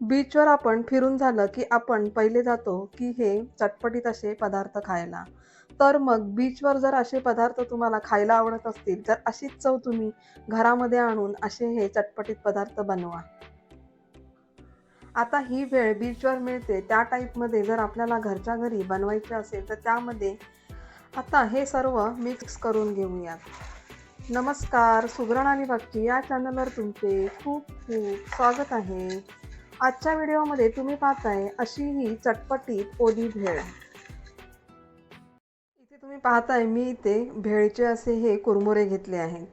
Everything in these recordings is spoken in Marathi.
बीचवर आपण फिरून झालं की आपण पहिले जातो की हे चटपटीत असे पदार्थ खायला. तर मग बीचवर जर असे पदार्थ तुम्हाला खायला आवडत असतील तर अशीच चव तुम्ही घरामध्ये आणून असे हे चटपटीत पदार्थ बनवा. आता ही वेळ बीचवर मिळते त्या टाईपमध्ये जर आपल्याला घरच्या घरी बनवायचे असेल तर त्यामध्ये आता हे सर्व मिक्स करून घेऊयात. नमस्कार सुगरण आणि भक्ती या चॅनलवर तुमचे खूप खूप स्वागत आहे. आजच्या व्हिडिओमध्ये तुम्ही पाहताय अशी ही चटपटीत ओली भेळ. इथे तुम्ही पाहताय मी इथे भेळचे असे हे कुरमुरे घेतले आहेत.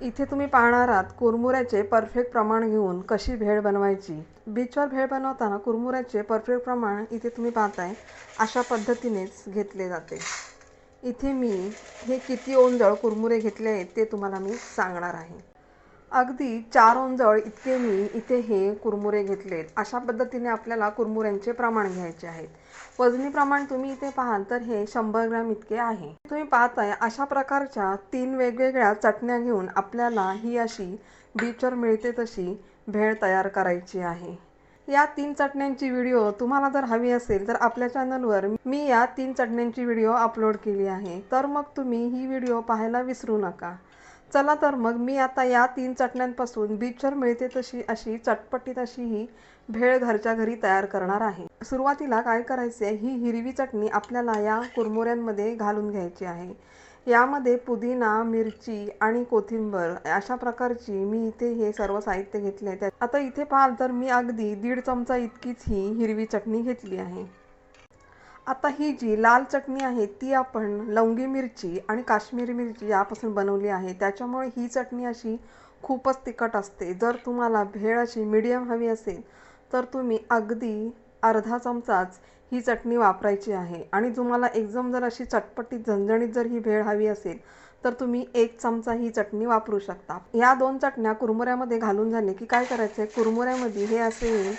इथे तुम्ही पाहणार आहात कुरमुऱ्याचे परफेक्ट प्रमाण घेऊन कशी भेळ बनवायची. बीचवर भेळ बनवताना कुरमुऱ्याचे परफेक्ट प्रमाण इथे तुम्ही पाहताय अशा पद्धतीनेच घेतले जाते. इथे मी हे किती ओंजळ कुरमुरे घेतले आहेत ते तुम्हाला मी सांगणार आहे. अगदी चार ओंजळ इतके मी इथे हे कुरमुरे घेतलेत. अशा पद्धतीने आपल्याला कुरमुऱ्यांचे प्रमाण घ्यायचे आहेत. वजनी प्रमाण तुम्ही इथे पाहाल तर हे शंभर ग्रॅम इतके आहे. तुम्ही पाहताय अशा प्रकारच्या तीन वेगवेगळ्या चटण्या घेऊन आपल्याला ही अशी बीचवर मिळते तशी भेळ तयार करायची आहे. या तीन चटण्यांची व्हिडिओ तुम्हाला जर हवी असेल तर आपल्या चॅनलवर मी या तीन चटण्यांची व्हिडिओ अपलोड केली आहे. तर मग तुम्ही ही व्हिडिओ पाहायला विसरू नका. चला तर मग मी आता या तीन चटण्यांपासून बीचवर मिळते तशी अशी चटपटीत अशी ही भेळ घरच्या घरी तयार करणार आहे. सुरुवातीला काय करायचे ही हिरवी चटणी आपल्याला या कुरमुऱ्यांमध्ये घालून घ्यायची आहे. यामध्ये पुदिना मिरची आणि कोथिंबर अशा प्रकारची मी इथे हे सर्व साहित्य घेतले आहे आता इथे पाहाल तर मी अगदी दीड चमचा इतकीच ही हिरवी चटणी घेतली आहे. आता ही जी लाल चटणी आहे ती आपण लवंगी मिरची आणि काश्मीरी मिरची यापासून बनवली आहे. त्याच्यामुळे ही चटणी अशी खूपच तिखट असते. जर तुम्हाला भेळ अशी मीडियम हवी असेल तर तुम्ही अगदी अर्धा चमचाच ही चटणी वापरायची आहे. आणि तुम्हाला एकदम जर अशी चटपटीत झणझणीत जर ही भेळ हवी असेल तर तुम्ही एक चमचा ही चटणी वापरू शकता. ह्या दोन चटण्या कुरमुऱ्यामध्ये घालून झाले की काय करायचं आहे कुरमुऱ्यामध्ये हे असे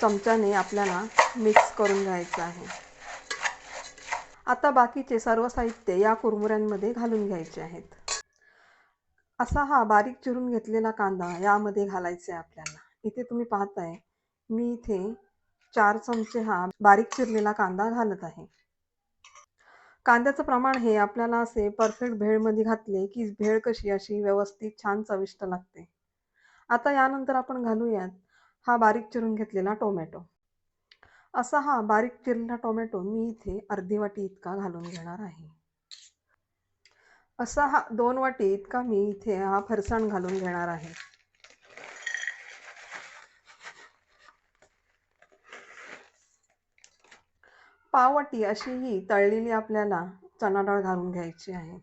चमच्याने आपल्याला मिक्स करून घ्यायचं आहे. आता बाकीचे सर्व साहित्य या कुरमुऱ्यांमध्ये घालून घ्यायचे आहेत. असा हा बारीक चिरून घेतलेला कांदा यामध्ये घालायचा आहे आपल्याला. इथे तुम्ही पाहताय मी इथे चार चमचे हा बारीक चिरलेला कांदा घालत आहे. कांद्याचं प्रमाण हे आपल्याला असे परफेक्ट भेळमध्ये घातले की भेळ कशी अशी व्यवस्थित छान चविष्ट लागते. आता यानंतर आपण घालूयात हा बारीक चिरून घेतलेला टोमॅटो. असा हा बारीक चिरला टोमॅटो मी इथे अर्धी वाटी इतका घालून घेणार आहे. असा हा दोन वाटी इतका मी इथे हा फरसाण घालून घेणार आहे. पाव वाटी अशी ही तळलेली आपल्याला चणा डाळ घालून घ्यायची आहे.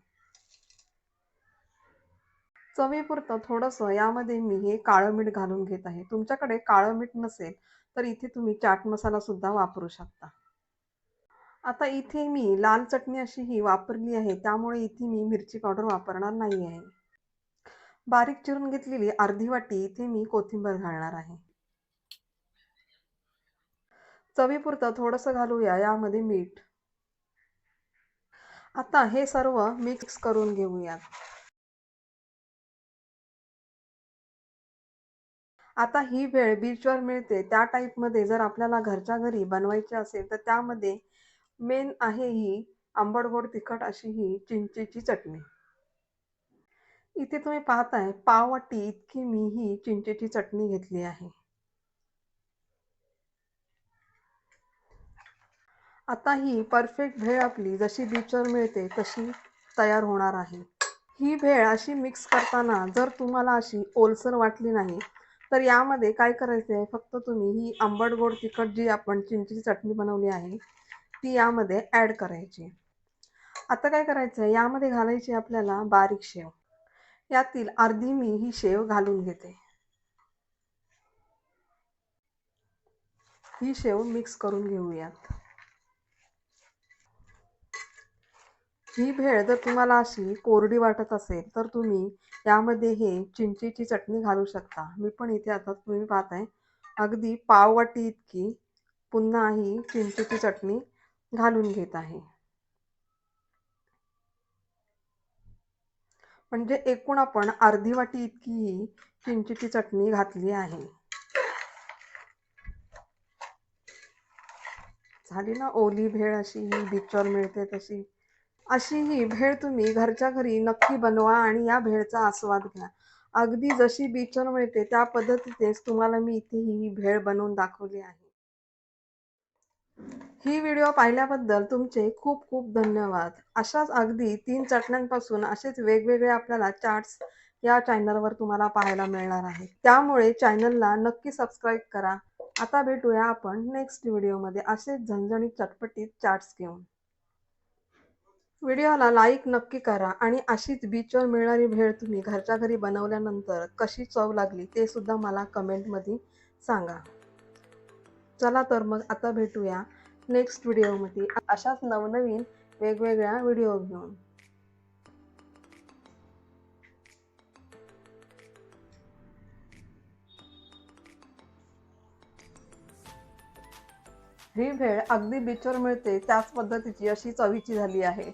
चवीपुरतं थोडंसं यामध्ये मी हे काळं मीठ घालून घेत आहे. तुमच्याकडे काळं मीठ नसेल तर इथे तुम्ही चाट मसाला सुद्धा वापरू शकता. आता इथे मी लाल चटणी अशी ही वापरली आहे त्यामुळे इथे मी मिरची पावडर वापरणार नाही आहे. बारीक चिरून घेतलेली अर्धी वाटी इथे मी कोथिंबीर घालणार आहे. चवीपुरतं थोडंसं घालूया यामध्ये मीठ. आता हे सर्व मिक्स करून घेऊयात आता ही भेळ बीचवर मिळते. त्या टाईपमध्ये जर आपल्याला घरच्या घरी बनवायची असेल तर त्यामध्ये मेन आहे ही आंबट गोड तिखट अशी ही चिंचेची चटणी. इथे तुम्ही पाहताय पाव वाटी इतकी मी ही चिंचेची चटणी घेतली आहे. आता ही परफेक्ट भेळ आपली जशी बीचवर मिळते तशी तयार होणार आहे. ही भेळ अशी मिक्स करताना जर तुम्हाला अशी ओलसर वाटली नाही तर यामध्ये काय करायचं आहे फक्त तुम्ही ही आंबट गोड तिखट जी आपण चिंचेची चटणी बनवली आहे ती यामध्ये ॲड करायची. आता काय करायचं आहे यामध्ये घालायची आपल्याला बारीक शेव. यातील अर्धी मी ही शेव घालून घेते. ही शेव मिक्स करून घेऊयात. ही भेळ जर तुम्हाला अशी कोरडी वाटत असेल तर तुम्ही यामध्ये हे चिंचेची चटणी घालू शकता. मी पण इथे आता तुम्ही पाहताय अगदी पाव वाटी इतकी पुन्हा ही चिंचेची चटणी घालून घेत आहे. म्हणजे एकूण आपण अर्धी वाटी इतकी ही चिंचेची चटणी घातली आहे. झाली ना ओली भेळ अशी ही बीचवर मिळते तशी. अशी ही भेळ तुम्ही घरच्या घरी नक्की बनवा आणि या भेळचा आस्वाद घ्या. अगदी जशी बीचवर मिळते त्या पद्धतीनेच तुम्हाला मी इथे ही भेळ बनवून दाखवली आहे. ही व्हिडिओ पाहिल्याबद्दल तुमचे खूप खूप धन्यवाद. अशाच अगदी तीन चटण्यांपासून असेच वेगवेगळे आपल्याला चार्ट्स या चॅनलवर तुम्हाला पाहायला मिळणार आहे त्यामुळे चॅनलला नक्की सबस्क्राईब करा. आता भेटूया आपण नेक्स्ट व्हिडिओमध्ये असेच झणझणीत चटपटीत चार्ट्स घेऊन. व्हिडिओला लाईक नक्की करा आणि अशीच बीचवर मिळणारी भेळ तुम्ही घरच्या घरी बनवल्यानंतर कशी चव लागली ते सुद्धा मला कमेंटमध्ये सांगा. चला तर मग आता भेटूया नेक्स्ट व्हिडिओमध्ये अशाच नवनवीन वेगवेगळ्या व्हिडिओ घेऊन. ही भेळ अगदी बीचवर मिळते त्याच पद्धतीची अशी चवीची झाली आहे.